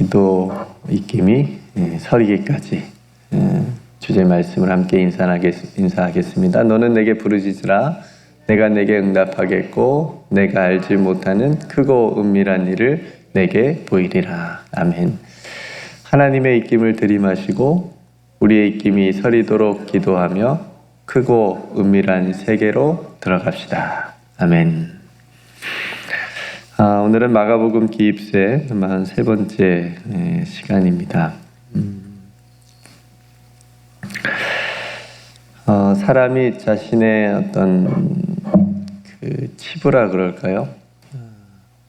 기도 입김이 예, 서리기까지 예, 주제 말씀을 함께 인사하겠, 인사하겠습니다. 너는 내게 부르짖으라 내가 내게 응답하겠고 내가 알지 못하는 크고 은밀한 일을 내게 보이리라. 아멘. 하나님의 입김을 들이마시고 우리의 입김이 서리도록 기도하며 크고 은밀한 세계로 들어갑시다. 아멘. 아, 오늘은 마가복음 기입세 세 번째 예, 시간입니다. 음. 어, 사람이 자신의 어떤 그 치부라 그럴까요?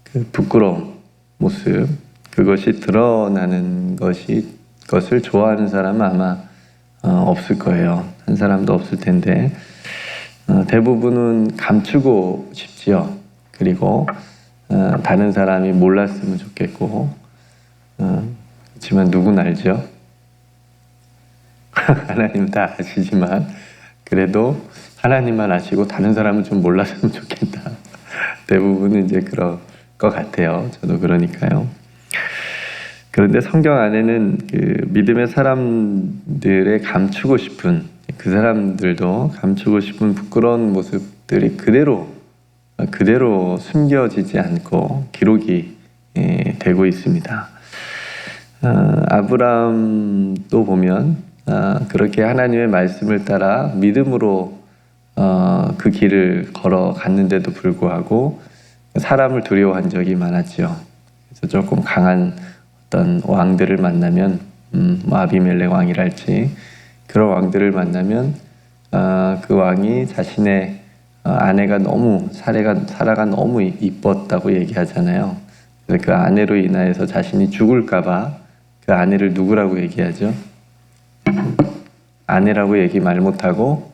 그 부끄러운 모습 그것이 드러나는 것이 것을 좋아하는 사람은 아마 어, 없을 거예요. 한 사람도 없을 텐데 어, 대부분은 감추고 싶지요. 그리고 어, 다른 사람이 몰랐으면 좋겠고 어, 그렇지만 누군 알죠? 하나님 다 아시지만 그래도 하나님만 아시고 다른 사람은 좀 몰랐으면 좋겠다. 대부분은 이제 그럴 것 같아요. 저도 그러니까요. 그런데 성경 안에는 그 믿음의 사람들의 감추고 싶은 그 사람들도 감추고 싶은 부끄러운 모습들이 그대로 그대로 숨겨지지 않고 기록이 예, 되고 있습니다. 아, 아브라함도 보면 아, 그렇게 하나님의 말씀을 따라 믿음으로 어, 그 길을 걸어갔는데도 불구하고 사람을 두려워한 적이 많았죠. 그래서 조금 강한 어떤 왕들을 만나면 음, 뭐 아비멜렉 왕이랄지 그런 왕들을 만나면 어, 그 왕이 자신의 어, 아내가 너무 사례가 사라가 너무 이뻤다고 얘기하잖아요. 그 아내로 인하여서 자신이 죽을까봐 그 아내를 누구라고 얘기하죠? 아내라고 얘기 말 못하고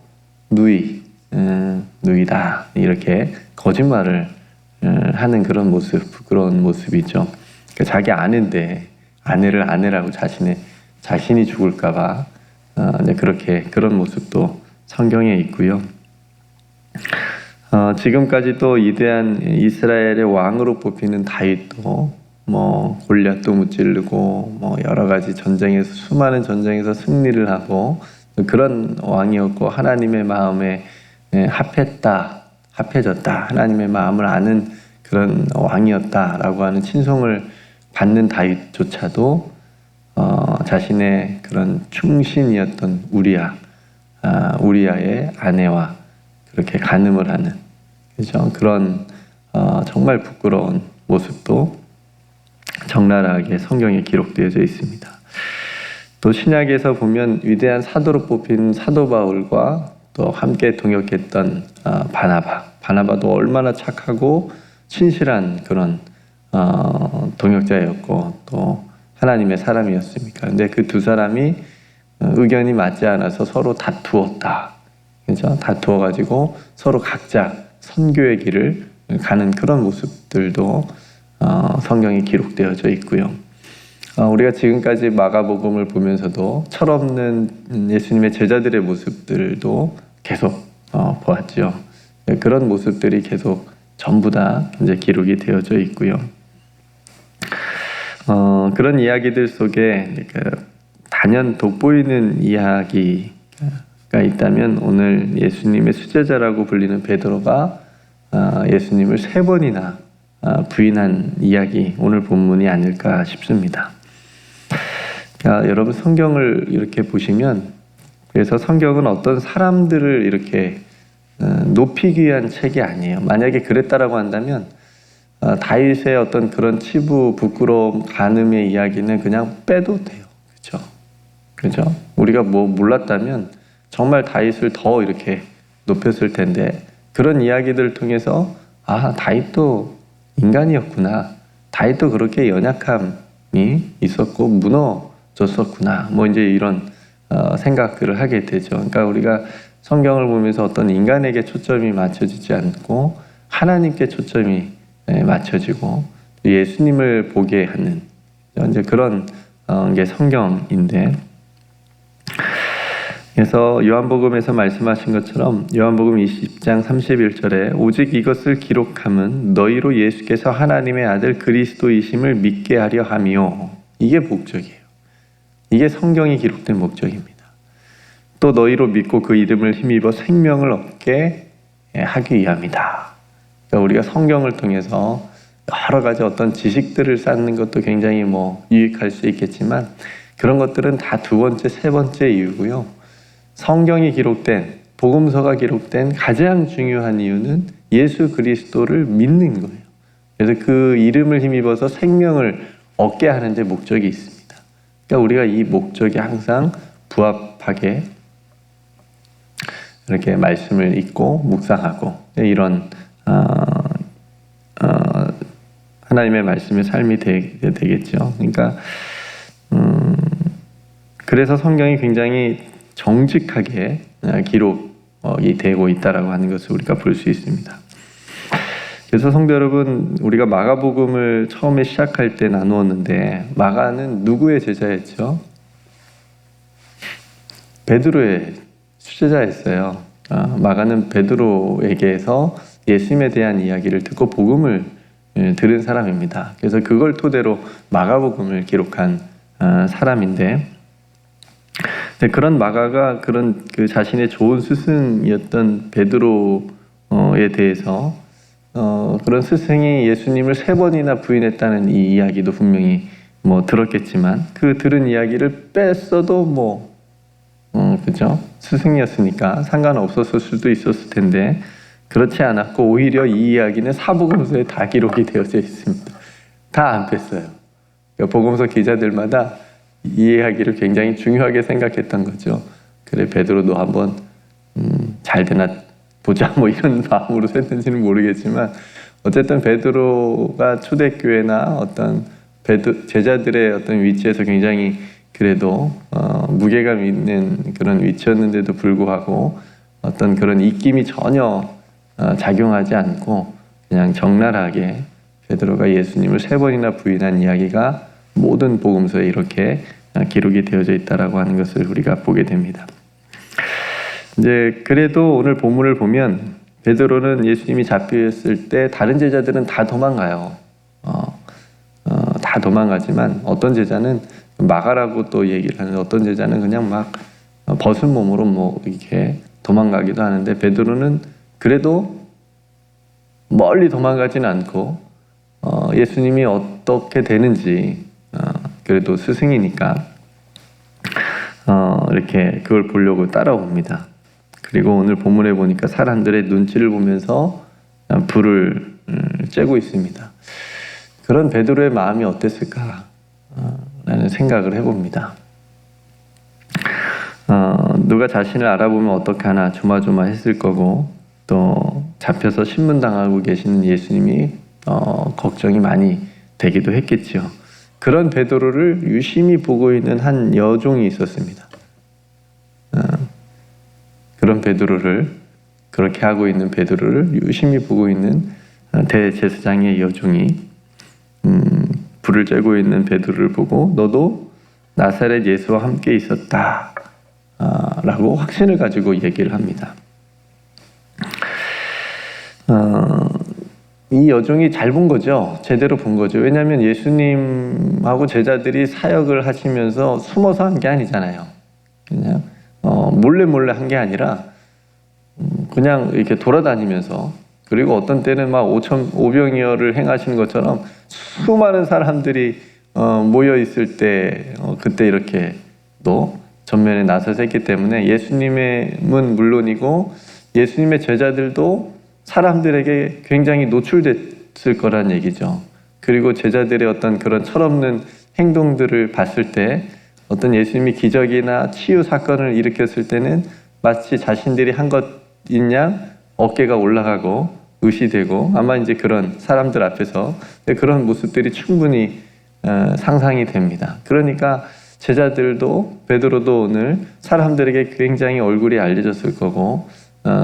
누이, 음, 누이다 이렇게 거짓말을 음, 하는 그런 모습, 부끄러운 모습이죠. 그러니까 자기 아내인데 아내를 아내라고 자신의 자신이 죽을까봐 어, 네, 그렇게 그런 모습도 성경에 있고요. 어, 지금까지 또 이대한 이스라엘의 왕으로 뽑히는 다윗도 뭐 골리앗도 무찌르고 뭐 여러 가지 전쟁에서 수많은 전쟁에서 승리를 하고 그런 왕이었고 하나님의 마음에 예, 합했다 합해졌다 하나님의 마음을 아는 그런 왕이었다라고 하는 칭송을 받는 다윗조차도 어, 자신의 그런 충신이었던 우리야 아, 우리야의 아내와 그렇게 간음을 하는 그죠 그런 어, 정말 부끄러운 모습도 적나라하게 성경에 기록되어져 있습니다. 또 신약에서 보면 위대한 사도로 뽑힌 사도 바울과 또 함께 동역했던 어, 바나바, 바나바도 얼마나 착하고 신실한 그런 어, 동역자였고 또 하나님의 사람이었습니까? 근데 그 두 사람이 어, 의견이 맞지 않아서 서로 다투었다. 그죠? 다투어 가지고 서로 각자 선교의 길을 가는 그런 모습들도 어, 성경에 기록되어져 있고요. 어, 우리가 지금까지 마가복음을 보면서도 철없는 예수님의 제자들의 모습들도 계속 어, 보았죠. 네, 그런 모습들이 계속 전부 다 이제 기록이 되어져 있고요. 어, 그런 이야기들 속에 그 단연 돋보이는 이야기 가 있다면 오늘 예수님의 수제자라고 불리는 베드로가 어, 예수님을 세 번이나 어, 부인한 이야기 오늘 본문이 아닐까 싶습니다. 아, 여러분 성경을 이렇게 보시면 그래서 성경은 어떤 사람들을 이렇게 어, 높이기 위한 책이 아니에요. 만약에 그랬다라고 한다면 어, 다윗의 어떤 그런 치부, 부끄러움, 간음의 이야기는 그냥 빼도 돼요. 그렇죠? 그렇죠? 우리가 뭐 몰랐다면 정말 다윗을 더 이렇게 높였을 텐데 그런 이야기들을 통해서 아 다윗도 인간이었구나. 다윗도 그렇게 연약함이 있었고 무너졌었구나. 뭐 이제 이런 어, 생각들을 하게 되죠. 그러니까 우리가 성경을 보면서 어떤 인간에게 초점이 맞춰지지 않고 하나님께 초점이 예, 맞춰지고 예수님을 보게 하는 이제 그런 어, 게 성경인데 그래서 요한복음에서 말씀하신 것처럼 요한복음 20장 31절에 오직 이것을 기록함은 너희로 예수께서 하나님의 아들 그리스도이심을 믿게 하려 함이요 이게 목적이에요. 이게 성경이 기록된 목적입니다. 또 너희로 믿고 그 이름을 힘입어 생명을 얻게 하기 위함이다. 그러니까 우리가 성경을 통해서 여러 가지 어떤 지식들을 쌓는 것도 굉장히 뭐 유익할 수 있겠지만 그런 것들은 다 두 번째, 세 번째 이유고요. 성경이 기록된 복음서가 기록된 가장 중요한 이유는 예수 그리스도를 믿는 거예요. 그래서 그 이름을 힘입어서 생명을 얻게 하는 데 목적이 있습니다. 그러니까 우리가 이 목적이 항상 부합하게 이렇게 말씀을 읽고 묵상하고 이런 어, 어, 하나님의 말씀의 삶이 되, 겠죠 그러니까 음, 그래서 성경이 굉장히 정직하게 기록이 되고 있다라고 하는 것을 우리가 볼 수 있습니다. 그래서 성도 여러분, 우리가 마가복음을 처음에 시작할 때 나누었는데 마가는 누구의 제자였죠? 베드로의 수제자였어요. 아, 마가는 베드로에게서 예수님에 대한 이야기를 듣고 복음을 예, 들은 사람입니다. 그래서 그걸 토대로 마가복음을 기록한 아, 사람인데 그런 마가가 그런 그 자신의 좋은 스승이었던 베드로에 대해서 어, 그런 스승이 예수님을 세 번이나 부인했다는 이 이야기도 분명히 뭐 들었겠지만 그 들은 이야기를 뺐어도 뭐 어, 그죠 스승이었으니까 상관없었을 수도 있었을 텐데 그렇지 않았고 오히려 이 이야기는 사복음서에 다 기록이 되어져 있습니다. 다 안 뺐어요. 그러니까 복음서 기자들마다 이 이야기를 굉장히 중요하게 생각했던 거죠. 그래 베드로도 한번 음, 잘 되나 보자 뭐 이런 마음으로 했는지는 모르겠지만 어쨌든 베드로가 초대교회나 어떤 베드, 제자들의 어떤 위치에서 굉장히 그래도 어, 무게감 있는 그런 위치였는데도 불구하고 어떤 그런 입김이 전혀 어, 작용하지 않고 그냥 적나라하게 베드로가 예수님을 세 번이나 부인한 이야기가 모든 복음서에 이렇게 어, 기록이 되어져 있다라고 하는 것을 우리가 보게 됩니다. 이제 그래도 오늘 본문을 보면 베드로는 예수님이 잡혔을 때 다른 제자들은 다 도망가요. 어, 어, 다 도망가지만 어떤 제자는 마가라고 또 얘기를 하는 어떤 제자는 그냥 막 벗은 몸으로 뭐 이렇게 도망가기도 하는데 베드로는 그래도 멀리 도망가지는 않고 어, 예수님이 어떻게 되는지 어, 그래도 스승이니까 어, 이렇게 그걸 보려고 따라옵니다. 그리고 오늘 본문에 보니까 사람들의 눈치를 보면서 불을 음, 쬐고 있습니다. 그런 베드로의 마음이 어땠을까? 라는 생각을 해봅니다. 어, 누가 자신을 알아보면 어떻게 하나 조마조마했을 거고 또 잡혀서 신문당하고 계시는 예수님이 어, 걱정이 많이 되기도 했겠죠. 그런 베드로를 유심히 보고 있는 한 여종이 있었습니다. 어, 그런 베드로를 그렇게 하고 있는 베드로를 유심히 보고 있는 어, 대제사장의 여종이 음, 불을 쬐고 있는 베드로를 보고 너도 나사렛 예수와 함께 있었다 아, 라고 확신을 가지고 얘기를 합니다. 어, 이 여종이 잘 본 거죠. 제대로 본 거죠. 왜냐하면 예수님하고 제자들이 사역을 하시면서 숨어서 한 게 아니잖아요. 그냥 어, 몰래 몰래 한 게 아니라 음, 그냥 이렇게 돌아다니면서 그리고 어떤 때는 막 5천 5병이어를 행하시는 것처럼 수많은 사람들이 어, 모여 있을 때 어, 그때 이렇게 또 전면에 나서서 했기 때문에 예수님은 물론이고 예수님의 제자들도 사람들에게 굉장히 노출됐을 거란 얘기죠. 그리고 제자들의 어떤 그런 철없는 행동들을 봤을 때 어떤 예수님이 기적이나 치유 사건을 일으켰을 때는 마치 자신들이 한 것이냐 어깨가 올라가고 의시되고 아마 이제 그런 사람들 앞에서 그런 모습들이 충분히 어, 상상이 됩니다. 그러니까 제자들도 베드로도 오늘 사람들에게 굉장히 얼굴이 알려졌을 거고 어,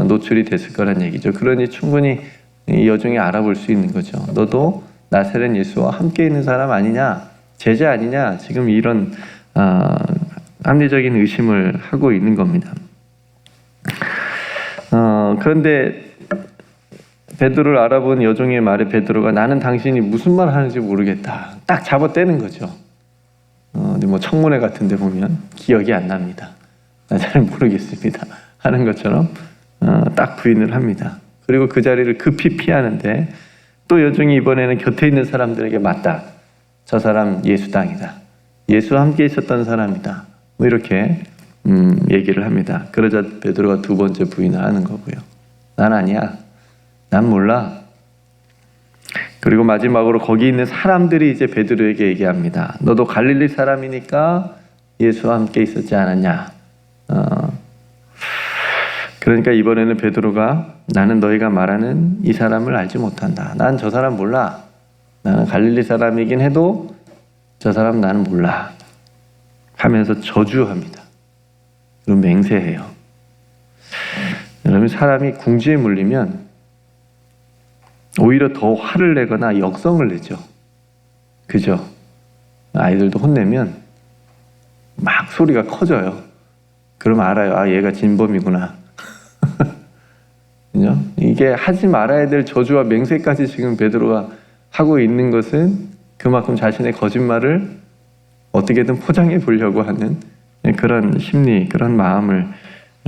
노출이 됐을 거란 얘기죠. 그러니 충분히 이 여종이 알아볼 수 있는 거죠. 너도 나사렛 예수와 함께 있는 사람 아니냐, 제자 아니냐, 지금 이런 어, 합리적인 의심을 하고 있는 겁니다. 어, 그런데 베드로를 알아본 여종의 말에 베드로가 나는 당신이 무슨 말 하는지 모르겠다. 딱 잡아떼는 거죠. 어디 뭐 청문회 같은 데 보면 기억이 안 납니다. 나잘 모르겠습니다. 하는 것처럼 어, 딱 부인을 합니다. 그리고 그 자리를 급히 피하는데 또 여종이 이번에는 곁에 있는 사람들에게 맞다. 저 사람 예수당이다. 예수와 함께 있었던 사람이다. 뭐 이렇게 음, 얘기를 합니다. 그러자 베드로가 두 번째 부인을 하는 거고요. 난 아니야. 난 몰라. 그리고 마지막으로 거기 있는 사람들이 이제 베드로에게 얘기합니다. 너도 갈릴리 사람이니까 예수와 함께 있었지 않았냐? 어, 그러니까 이번에는 베드로가 나는 너희가 말하는 이 사람을 알지 못한다. 난 저 사람 몰라. 나는 갈릴리 사람이긴 해도 저 사람 나는 몰라. 하면서 저주합니다. 그리고 맹세해요. 여러분 사람이 궁지에 물리면 오히려 더 화를 내거나 역성을 내죠. 그죠? 아이들도 혼내면 막 소리가 커져요. 그럼 알아요. 아, 얘가 진범이구나. 이게 하지 말아야 될 저주와 맹세까지 지금 베드로가 하고 있는 것은 그만큼 자신의 거짓말을 어떻게든 포장해 보려고 하는 그런 심리, 그런 마음을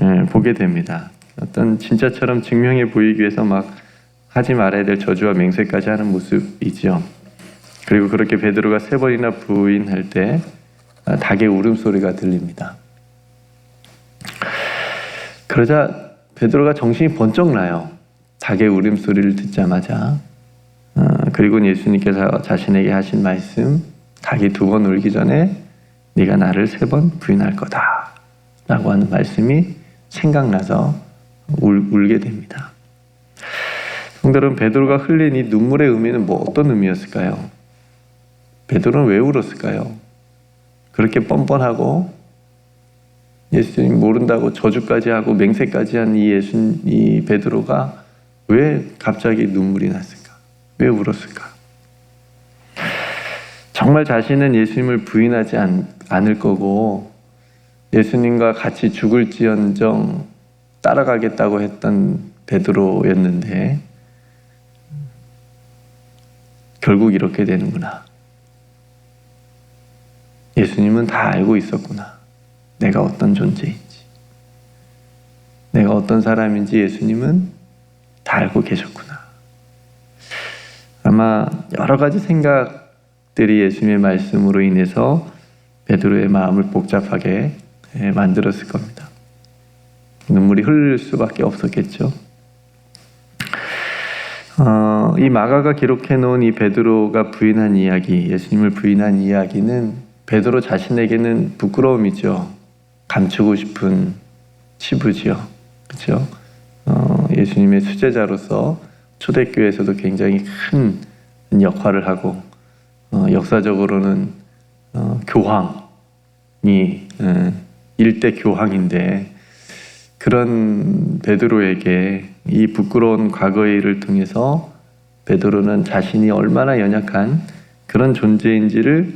예, 보게 됩니다. 어떤 진짜처럼 증명해 보이기 위해서 막 하지 말아야 될 저주와 맹세까지 하는 모습이죠. 그리고 그렇게 베드로가 세 번이나 부인할 때 아, 닭의 울음소리가 들립니다. 그러자 베드로가 정신이 번쩍 나요. 닭의 울음소리를 듣자마자 어, 그리고 예수님께서 자신에게 하신 말씀 닭이 두 번 울기 전에 네가 나를 세 번 부인할 거다 라고 하는 말씀이 생각나서 울, 울게 됩니다. 성들은 베드로가 흘린 이 눈물의 의미는 뭐 어떤 의미였을까요? 베드로는 왜 울었을까요? 그렇게 뻔뻔하고 예수님 모른다고 저주까지 하고 맹세까지 한 이 예수 이 베드로가 왜 갑자기 눈물이 났을까? 왜 울었을까? 정말 자신은 예수님을 부인하지 않, 않을 거고 예수님과 같이 죽을지언정 따라가겠다고 했던 베드로였는데 결국 이렇게 되는구나. 예수님은 다 알고 있었구나. 내가 어떤 존재인지. 내가 어떤 사람인지 예수님은 다 알고 계셨구나. 아마 여러 가지 생각들이 예수님의 말씀으로 인해서 베드로의 마음을 복잡하게 예, 만들었을 겁니다. 눈물이 흐를 수밖에 없었겠죠. 어, 이 마가가 기록해 놓은 이 베드로가 부인한 이야기, 예수님을 부인한 이야기는 베드로 자신에게는 부끄러움이죠. 감추고 싶은 치부지요. 그렇죠? 어, 예수님의 수제자로서 초대교회에서도 굉장히 큰 역할을 하고 어, 역사적으로는 어, 교황이 어, 일대 교황인데 그런 베드로에게 이 부끄러운 과거의 일을 통해서 베드로는 자신이 얼마나 연약한 그런 존재인지를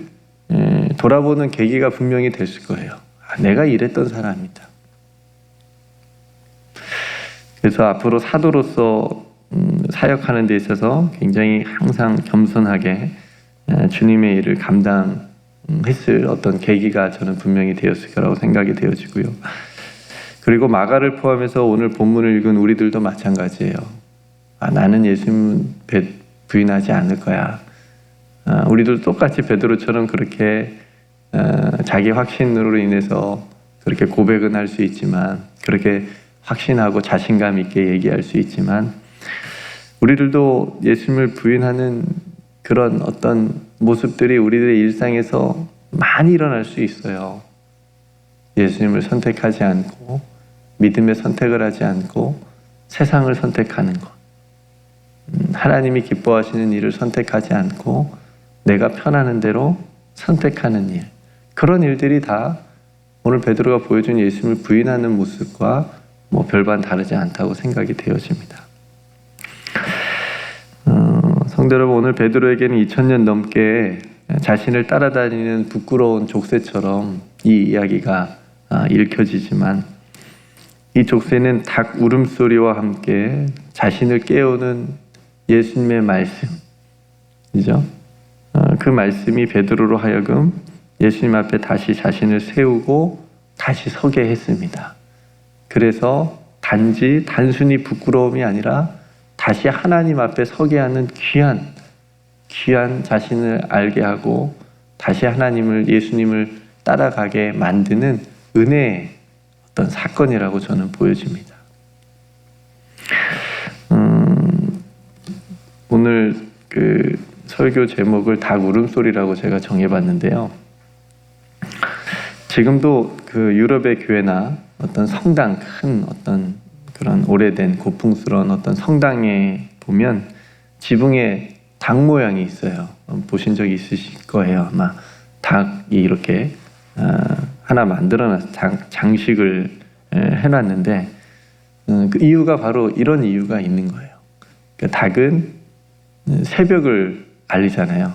에, 돌아보는 계기가 분명히 됐을 거예요. 아, 내가 이랬던 사람이다. 그래서 앞으로 사도로서 음, 사역하는 데 있어서 굉장히 항상 겸손하게 에, 주님의 일을 감당했을 어떤 계기가 저는 분명히 되었을 거라고 생각이 되어지고요. 그리고 마가를 포함해서 오늘 본문을 읽은 우리들도 마찬가지예요. 아, 나는 예수님 부인하지 않을 거야. 아, 우리도 똑같이 베드로처럼 그렇게 어, 자기 확신으로 인해서 그렇게 고백은 할 수 있지만 그렇게 확신하고 자신감 있게 얘기할 수 있지만 우리들도 예수님을 부인하는 그런 어떤 모습들이 우리들의 일상에서 많이 일어날 수 있어요. 예수님을 선택하지 않고 믿음의 선택을 하지 않고 세상을 선택하는 것. 음, 하나님이 기뻐하시는 일을 선택하지 않고 내가 편하는 대로 선택하는 일. 그런 일들이 다 오늘 베드로가 보여준 예수님을 부인하는 모습과 뭐 별반 다르지 않다고 생각이 되어집니다. 어, 성도 여러분 오늘 베드로에게는 2000년 넘게 자신을 따라다니는 부끄러운 족쇄처럼 이 이야기가 아, 읽혀지지만 이 족쇄는 닭 울음소리와 함께 자신을 깨우는 예수님의 말씀, 이죠? 어, 그 말씀이 베드로로 하여금 예수님 앞에 다시 자신을 세우고 다시 서게 했습니다. 그래서 단지 단순히 부끄러움이 아니라 다시 하나님 앞에 서게 하는 귀한 귀한 자신을 알게 하고 다시 하나님을 예수님을 따라가게 만드는 은혜의 어떤 사건이라고 저는 보여집니다. 음, 오늘 그 설교 제목을 닭 울음소리라고 제가 정해봤는데요. 지금도 그 유럽의 교회나 어떤 성당 큰 어떤 그런 오래된 고풍스러운 어떤 성당에 보면 지붕에 닭 모양이 있어요. 어, 보신 적 있으실 거예요. 아마 닭이 이렇게 어, 하나 만들어놔서 장, 장식을 에, 해놨는데 어, 그 이유가 바로 이런 이유가 있는 거예요. 그 닭은 음, 새벽을 알리잖아요.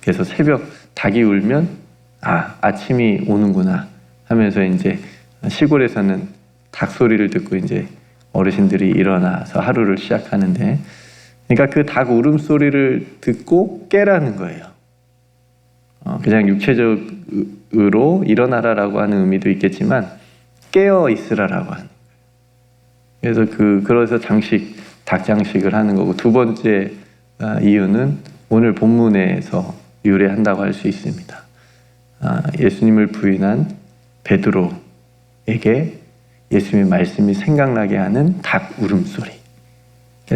그래서 새벽 닭이 울면 아 아침이 오는구나 하면서 이제 시골에서는 닭 소리를 듣고 이제 어르신들이 일어나서 하루를 시작하는데 그러니까 그 닭 울음소리를 듣고 깨라는 거예요. 어, 그냥 육체적으로 일어나라라고 하는 의미도 있겠지만 깨어 있으라라고 하는 거예요. 그래서 그 그래서 장식 닭 장식을 하는 거고 두 번째 아, 이유는 오늘 본문에서 유래한다고 할 수 있습니다. 아, 예수님을 부인한 베드로에게 예수님의 말씀이 생각나게 하는 닭 울음소리.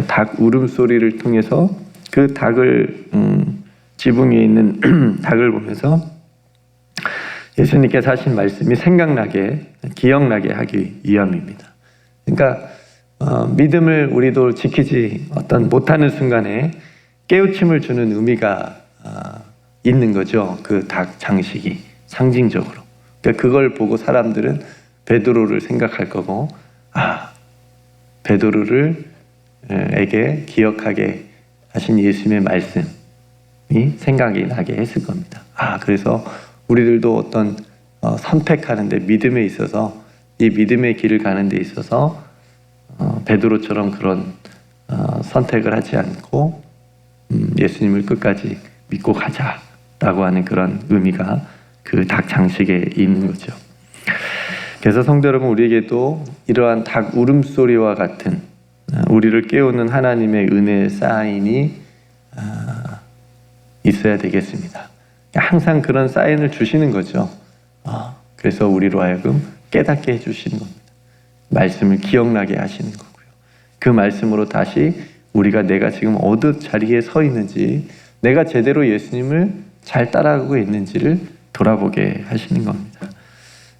닭 울음소리를 통해서 그 닭을 음, 지붕 위에 있는 닭을 보면서 예수님께서 하신 말씀이 생각나게 기억나게 하기 위함입니다. 그러니까 어, 믿음을 우리도 지키지 어떤 못하는 순간에 깨우침을 주는 의미가 어, 있는 거죠. 그 닭 장식이 상징적으로. 그러니까 그걸 보고 사람들은 베드로를 생각할 거고 아 베드로를 에게 기억하게 하신 예수님의 말씀이 생각이 나게 했을 겁니다. 아 그래서 우리들도 어떤 어, 선택하는데 믿음에 있어서 이 믿음의 길을 가는 데 있어서 어, 베드로처럼 그런 어, 선택을 하지 않고 음, 예수님을 끝까지 믿고 가자 라고 하는 그런 의미가 그 닭 장식에 있는 거죠. 그래서 성도 여러분 우리에게도 이러한 닭 울음소리와 같은 어, 우리를 깨우는 하나님의 은혜의 사인이 어, 있어야 되겠습니다. 항상 그런 사인을 주시는 거죠. 어, 그래서 우리로 하여금 깨닫게 해주시는 겁니다. 말씀을 기억나게 하시는 거고요. 그 말씀으로 다시 우리가 내가 지금 어느 자리에 서 있는지, 내가 제대로 예수님을 잘 따라가고 있는지를 돌아보게 하시는 겁니다.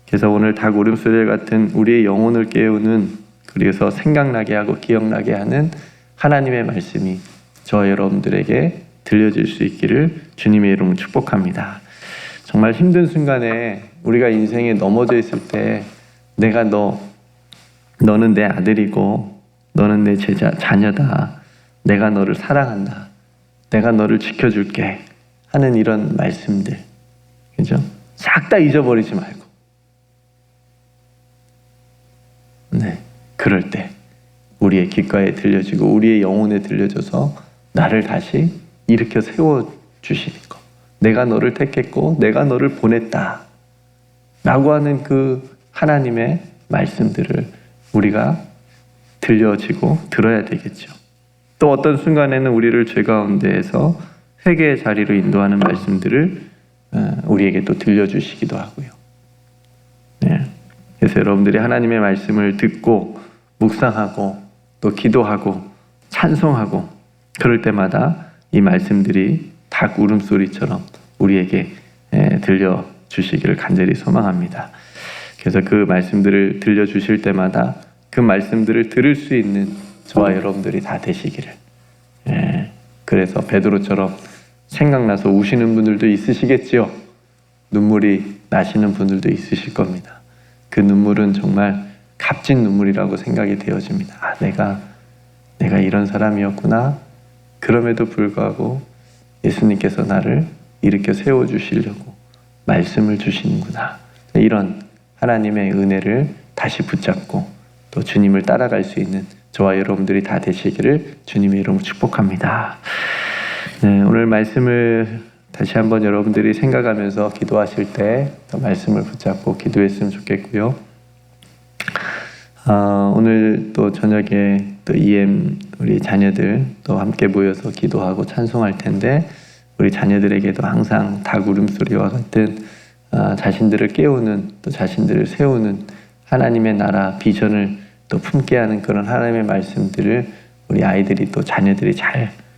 그래서 오늘 닭 울음소리 같은 우리의 영혼을 깨우는 그래서 생각나게 하고 기억나게 하는 하나님의 말씀이 저 여러분들에게 들려질 수 있기를 주님의 이름으로 축복합니다. 정말 힘든 순간에 우리가 인생에 넘어져 있을 때 내가 너 너는 내 아들이고 너는 내 제자 자녀다. 내가 너를 사랑한다. 내가 너를 지켜줄게 하는 이런 말씀들. 그죠? 싹 다 잊어버리지 말고. 네. 그럴 때 우리의 귓가에 들려지고 우리의 영혼에 들려져서 나를 다시 일으켜 세워 주시는 것. 내가 너를 택했고 내가 너를 보냈다. 라고 하는 그 하나님의 말씀들을 우리가 들려지고 들어야 되겠죠. 또 어떤 순간에는 우리를 죄 가운데에서 회개의 자리로 인도하는 말씀들을 어, 우리에게 또 들려주시기도 하고요. 네. 그래서 여러분들이 하나님의 말씀을 듣고 묵상하고 또 기도하고 찬송하고 그럴 때마다 이 말씀들이 닭 울음소리처럼 우리에게 들려 주시기를 간절히 소망합니다. 그래서 그 말씀들을 들려 주실 때마다 그 말씀들을 들을 수 있는 저와 여러분들이 다 되시기를. 예. 그래서 베드로처럼 생각나서 우시는 분들도 있으시겠지요. 눈물이 나시는 분들도 있으실 겁니다. 그 눈물은 정말 값진 눈물이라고 생각이 되어집니다. 아, 내가 내가 이런 사람이었구나. 그럼에도 불구하고 예수님께서 나를 일으켜 세워 주시려고 말씀을 주시는구나. 이런 하나님의 은혜를 다시 붙잡고 또 주님을 따라갈 수 있는 저와 여러분들이 다 되시기를 주님의 이름으로 축복합니다. 네, 오늘 말씀을 다시 한번 여러분들이 생각하면서 기도하실 때또 말씀을 붙잡고 기도했으면 좋겠고요. 아, 오늘 또 저녁에 또 EM 우리 자녀들 또 함께 모여서 기도하고 찬송할 텐데 우리 자녀들에게도 항상 닭 울음소리와 같은 아, 자신들을 깨우는 또 자신들을 세우는 하나님의 나라 비전을 또 품게 하는 그런 하나님의 말씀들을 우리 아이들이 또 자녀들이 잘 예,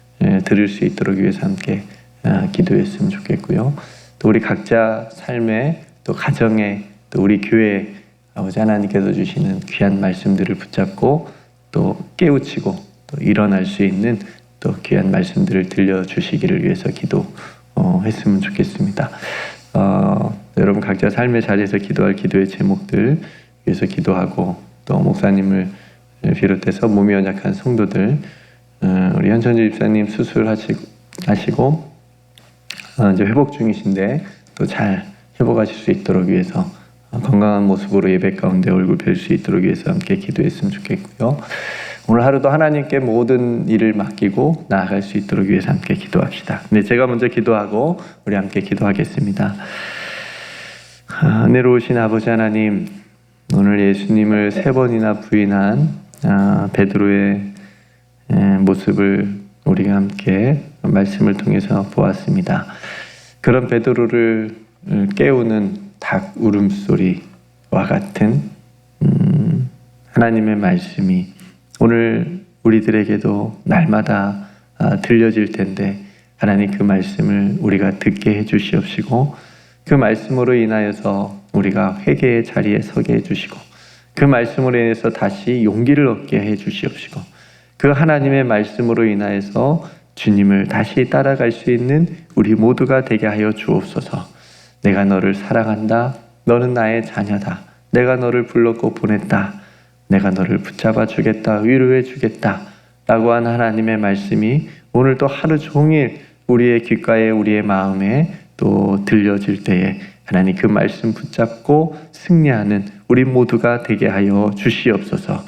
들을 수 있도록 위해서 함께 아, 기도했으면 좋겠고요. 또 우리 각자 삶에 또 가정에 또 우리 교회 아버지 하나님께서 주시는 귀한 말씀들을 붙잡고 또 깨우치고 또 일어날 수 있는 또 귀한 말씀들을 들려주시기를 위해서 기도했으면 좋겠습니다. 어, 여러분 각자 삶의 자리에서 기도할 기도의 제목들 위해서 기도하고 또 목사님을 비롯해서 몸이 연약한 성도들 어, 우리 현천주 집사님 수술하시고 하시고 어, 이제 회복 중이신데 또 잘 회복하실 수 있도록 위해서 어, 건강한 모습으로 예배 가운데 얼굴 뵐 수 있도록 위해서 함께 기도했으면 좋겠고요. 오늘 하루도 하나님께 모든 일을 맡기고 나아갈 수 있도록 위해서 함께 기도합시다. 네, 제가 먼저 기도하고 우리 함께 기도하겠습니다. 아, 은혜로우신 아버지 하나님, 오늘 예수님을 세 번이나 부인한 아, 베드로의 에, 모습을 우리가 함께 말씀을 통해서 보았습니다. 그런 베드로를 깨우는 닭 울음소리와 같은 음, 하나님의 말씀이 오늘 우리들에게도 날마다 아, 들려질 텐데 하나님 그 말씀을 우리가 듣게 해 주시옵시고 그 말씀으로 인하여서 우리가 회개의 자리에 서게 해 주시고 그 말씀으로 인해서 다시 용기를 얻게 해 주시옵시고 그 하나님의 말씀으로 인하여서 주님을 다시 따라갈 수 있는 우리 모두가 되게 하여 주옵소서. 내가 너를 사랑한다. 너는 나의 자녀다. 내가 너를 불렀고 보냈다. 내가 너를 붙잡아 주겠다. 위로해 주겠다. 라고 한 하나님의 말씀이 오늘 또 하루 종일 우리의 귓가에 우리의 마음에 또 들려질 때에 하나님 그 말씀 붙잡고 승리하는 우리 모두가 되게 하여 주시옵소서.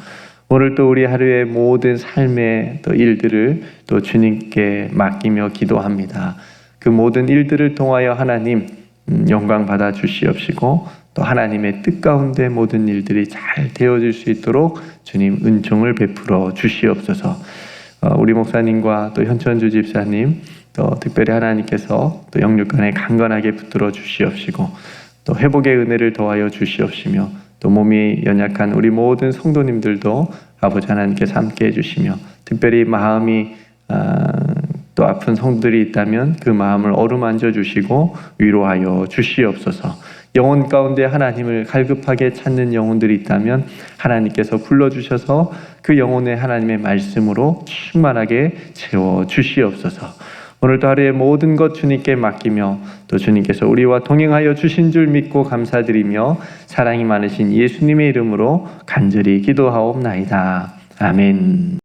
오늘 또 우리 하루의 모든 삶의 또 일들을 또 주님께 맡기며 기도합니다. 그 모든 일들을 통하여 하나님 음, 영광 받아 주시옵시고 또 하나님의 뜻 가운데 모든 일들이 잘 되어질 수 있도록 주님 은총을 베풀어 주시옵소서. 어, 우리 목사님과 또 현천주 집사님 또 특별히 하나님께서 또 영육간에 강건하게 붙들어 주시옵시고 또 회복의 은혜를 더하여 주시옵시며 또 몸이 연약한 우리 모든 성도님들도 아버지 하나님께서 함께 해주시며 특별히 마음이 아, 또 아픈 성도들이 있다면 그 마음을 어루만져 주시고 위로하여 주시옵소서. 영혼 가운데 하나님을 갈급하게 찾는 영혼들이 있다면 하나님께서 불러주셔서 그 영혼의 하나님의 말씀으로 충만하게 채워 주시옵소서. 오늘도 하루의 모든 것 주님께 맡기며 또 주님께서 우리와 동행하여 주신 줄 믿고 감사드리며 사랑이 많으신 예수님의 이름으로 간절히 기도하옵나이다. 아멘.